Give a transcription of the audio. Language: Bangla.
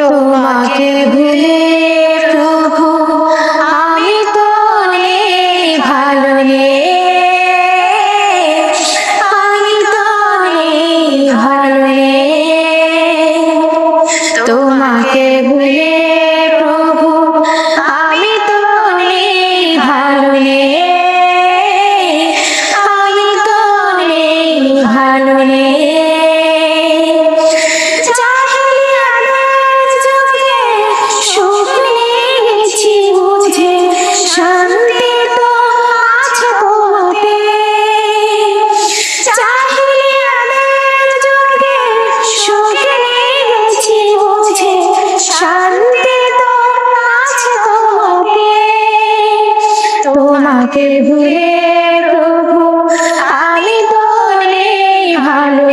তোমাকে ভুলে প্রভু আমি তো ভালো নেই আমি তো ভালো তোমাকে ভুলে প্রভু আমি তো ভালো নেই আমি তো ভালো নেই তোমাকে ভুলে প্রভু আমি তো নেই ভালো